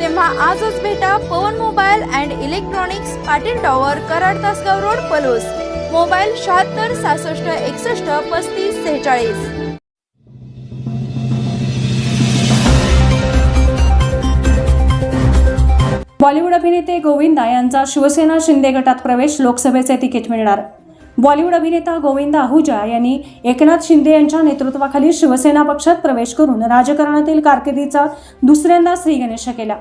तेव्हा आजच भेटा Pawan mobile and electronics Patil tower Karad Tasgaon road Palus. Mobile शहात्तर सहासष्ट एकसष्ट पस्तीस सेहेचाळीस. बॉलिवूड अभिनेते गोविंदा यांचा शिवसेना शिंदे गटात प्रवेश लोकसभेचे तिकीट मिळणार. बॉलिवूड अभिनेता गोविंद आहुजा यांनी एकनाथ शिंदे यांच्या नेतृत्वाखाली शिवसेना पक्षात प्रवेश करून राजकारणातील कारकिर्दीचा दुसऱ्यांदा श्रीगणेश केला.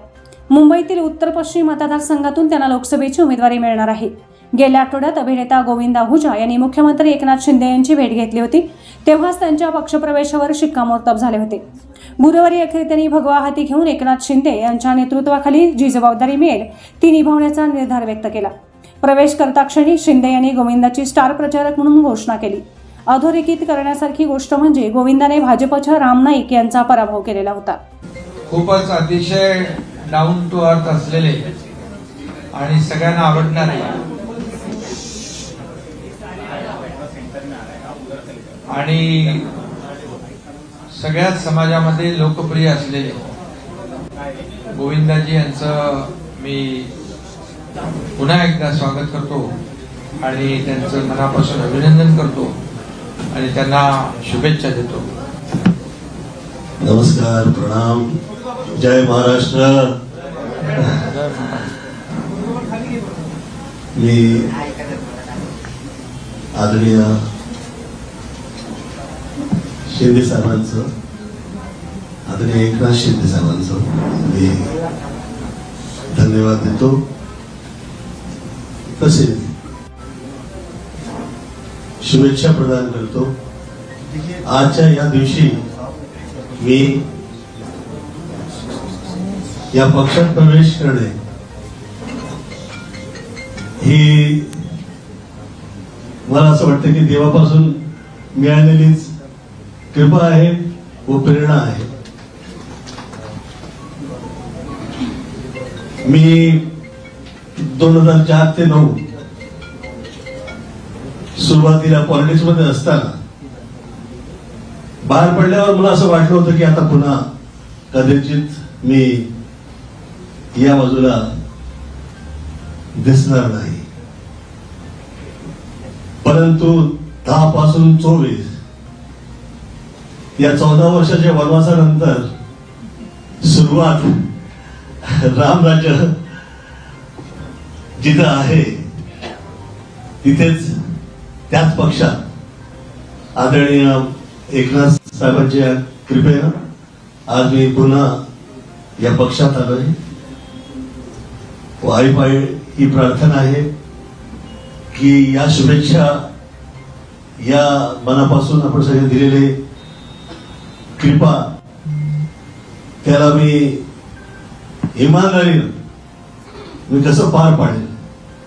मुंबईतील उत्तर पश्चिम मतदारसंघातून त्यांना लोकसभेची उमेदवारी मिळणार आहे. गेल्या आठवड्यात अभिनेता गोविंद आहुजा यांनी मुख्यमंत्री एकनाथ शिंदे यांची भेट घेतली होती. तेव्हाच त्यांच्या पक्षप्रवेशावर शिक्कामोर्तब झाले होते. गुरुवारी अखेर त्यांनी भगवा हाती घेऊन एकनाथ शिंदे यांच्या नेतृत्वाखाली जी जबाबदारी मिळेल ती निभावण्याचा निर्धार व्यक्त केला. प्रवेश करता क्षणी शिंदे यांनी गोविंदाची स्टार प्रचारक म्हणून घोषणा केली. अधोरेखित करण्यासारखी गोष्ट म्हणजे गोविंदाने भाजपच्या राम नाईक यांचा पराभव केलेला होता. खूपच अतिशय डाऊन टू अर्थ असलेले आणि सगळ्यांना आवडणारे. आणि सगळ्याच समाजामध्ये लोकप्रिय असलेले गोविंदाजी यांचं मी पुन्हा एकदा स्वागत करतो आणि त्यांचं मनापासून अभिनंदन करतो आणि त्यांना शुभेच्छा देतो. नमस्कार प्रणाम. जय महाराष्ट्र. मी आदरणीय शिंदे साहेबांचं आदरणीय एकनाथ शिंदे साहेबांचं मी धन्यवाद देतो. तसेच शुभेच्छा प्रदान करतो. आजच्या या दिवशी मी या पक्षात प्रवेश करणे ही मला असं वाटतं की देवापासून मिळालेलीच कृपा आहे व प्रेरणा आहे. मी दोन हजार चार ते नऊ. सुरुवातीला पॉलिटिक्समध्ये असताना बाहेर पडल्यावर मला असं वाटलं होतं की आता पुन्हा कदाचित मी या बाजूला दिसणार नाही. परंतु दहा पासून चोवीस या चौदा वर्षाच्या वनवासानंतर सुरुवात रामराज्य जिथं आहे तिथेच त्याच पक्षात आदरणीय एकनाथ साहेबांच्या कृपेनं आज मी पुन्हा या पक्षात आलोय. व आईपाई ही प्रार्थना आहे की या शुभेच्छा या मनापासून आपण सगळे दिलेले कृपा त्याला मी इमानदारीनं मी कसं पार पाडेल